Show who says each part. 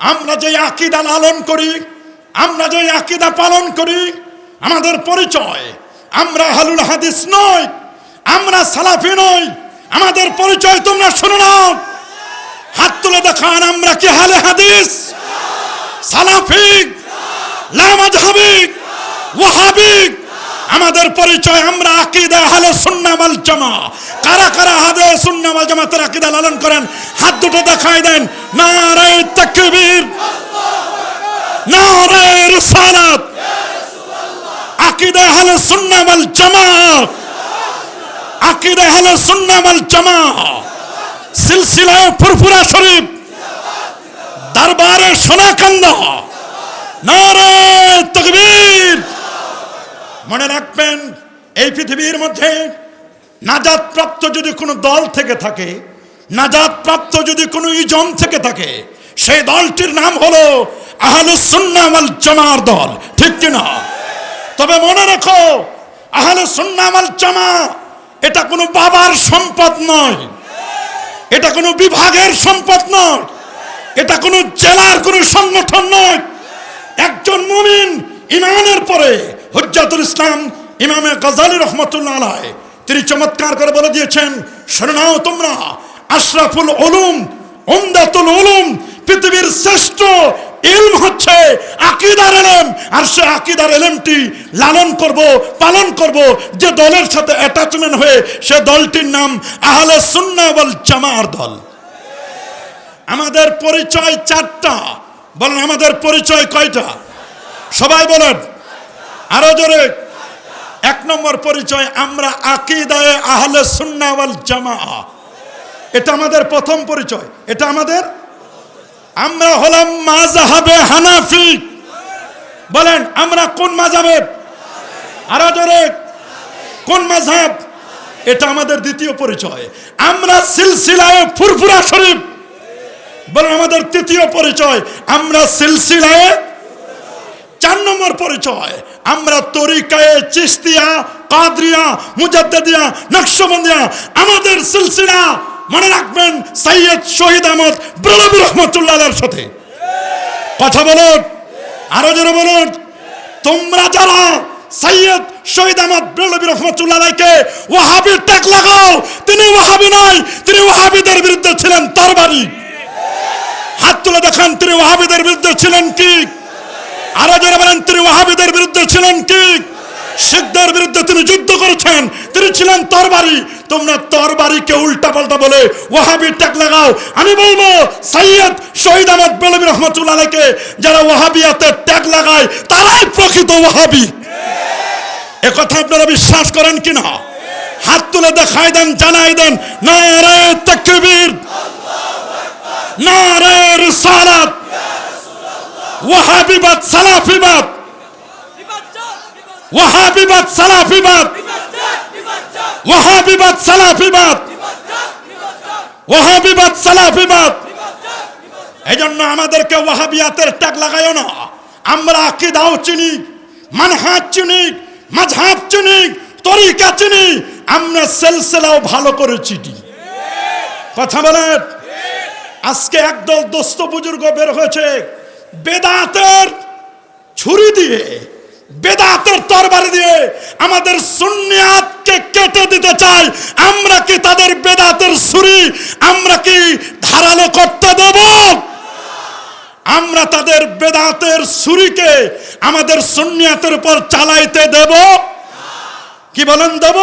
Speaker 1: আমরা যে আকিদা লালন করি, আমরা যে আকিদা পালন করি, আমাদের পরিচয়, আমরা হালুল হাদিস নই, আমরা সালাফি নই, আমাদের পরিচয় তোমরা শুনে নাও হাত তুলে দেখান, আমরা কি হালে হাদিস? সালাফিক লামাজহাবিক ওয়াহাবিক আমাদের পরিচয় আমরা আকিদা আহলে সুন্নাহ ওয়াল জামা। কারা কারা সুন্নাহ ওয়াল জামাতের আকিদা লালন করেন? হাত দুটো দেখাই দেন। নারে তাকবীর। নারে রিসালাত। আকিদা আহলে সুন্নাহ ওয়াল জামা। আকিদা আহলে সুন্নাহ ওয়াল জামা। সিলসিলায় ফুরফুরা শরীফ। দরবারে সোনাকান্দা। নারে মনে রাখবেন, এই পৃথিবীর মধ্যে নাজাত প্রাপ্ত যদি কোনো দল থেকে থাকে নাজাত প্রাপ্ত যদি কোনো ইজম থেকে থাকে, সেই দলটির নাম হলো আহলুস সুন্নাহ ওয়াল জামার দল। ঠিক কিনা তবে মনে রাখো আহলুস সুন্নাহ ওয়াল জামা এটা কোনো বাবার সম্পদ নয়। এটা কোনো বিভাগের সম্পদ নয়। এটা কোনো জেলার কোনো সংগঠন নয়। একজন মুমিন ইমানের পরে হুজ্জাতুল ইসলাম ইমামে গজালি রহমতুল্লাহ আলাই তিনি চমৎকার করে বলে দিয়েছেন শোনাও তোমরা, আশরাফুল উলুম, উমদাতুল উলুম, পৃথিবীর শ্রেষ্ঠ ইলম হচ্ছে আকিদার এলেম আর সে আকিদার এলেমটি লালন করব, পালন করব, যে দলের সাথে অ্যাটাচমেন্ট হয়ে সে দলটির নাম আহলে সুন্নাহ ওয়াল জামার দল। আমাদের পরিচয় চারটা। বলেন, আমাদের পরিচয় কয়টা? সবাই বলেন আরও জোরে। এক নম্বর পরিচয়, আমরা আকিদায়ে আহলে সুন্নাহ ওয়াল জামা এটা আমাদের প্রথম পরিচয়। এটা আমাদের? আমরা হলাম মাযহাবে হানাফি। বলেন, আমরা কোন মাযহাবের? আরও জোরে। কোন মাযহাব? এটা আমাদের দ্বিতীয় পরিচয়। আমরা সিলসিলায়ে ফুরফুরা শরীফ। বলেন, আমাদের তৃতীয় পরিচয়, আমরা সিলসিলায় চার নম্বর পরিচয়। আমরা তরিকায়ে চিস্তিয়া কাদরিয়া মুজাদ্দিয়া নকশবন্দিয়া, আমাদের সিলসিলা মনে রাখবেন সৈয়দ শহীদ আহমদ ব্রলবী রহমতুল্লাহর সাথে। কথা বলুন, আরও জোরে বলুন। তোমরা যারা সৈয়দ শহীদ আহমদ ব্রলবী রহমতুল্লাহকে ওয়াহাবির ট্যাগ লাগাও, তিনি ওয়াহাবি নয়, তিনি ওয়াহাবিদের বিরুদ্ধে ছিলেন তরবারি হাত তুলে দেখান, তিনি ওয়াহাবিদের বিরুদ্ধে ছিলেন কি? আরও যারা বলেন তিনি ওয়াহাবিদের বিরুদ্ধে ছিলেন কি? শিখদের বিরুদ্ধে তিনি যুদ্ধ করেছেন। তিনি ছিলেন তরবারি। তোমরা তরবারিকে উল্টা পাল্টা বলে ওয়াহাবি ট্যাগ লাগাও। আমি বলব সৈয়দ শহীদ আহমদ বেলবী রহমতুল্লাহকে যারা ওয়াহাবিয়াতে ট্যাগ লাগায়, তারাই প্রকৃত ওয়াহাবি। কথা আপনারা বিশ্বাস করেন কিনা? হাত তুলে দেখাই দেন, জানাই দেন না রে তকবীর। নারে রিসালাত। ওয়াহাবিবাদ সালাফিবাদ ওয়াহাবিবাদ সালাফিবাদ ওয়াহাবিবাদ সালাফিবাদ ওয়াহাবিবাদ সালাফিবাদ এই জন্য আমাদেরকে ওয়াহাবিয়াতের ট্যাগ লাগাইও না। আমরা আকিদাও চিনি, মানহাজ চিনি, মাঝহাব চিনি, তরিকা চিনি। আমরা সেলসেলাও ভালো করে চিনি। কথা বলেন? আজকে একদল দোস্ত বুজুর্গ বের হয়েছে। বেদাতের ছুরি দিয়ে, বেদাতের তরবারি দিয়ে আমাদের সুন্নিয়াতকে কেটে দিতে চাই। আমরা কি তাদের বেদাতের ছুরি, আমরা কি ধারালো করতে দেব? আমরা তাদের বেদাতের ছুরিকে আমাদের সুন্নিয়াতের উপর চালাইতে দেব। কি বলেন দেব?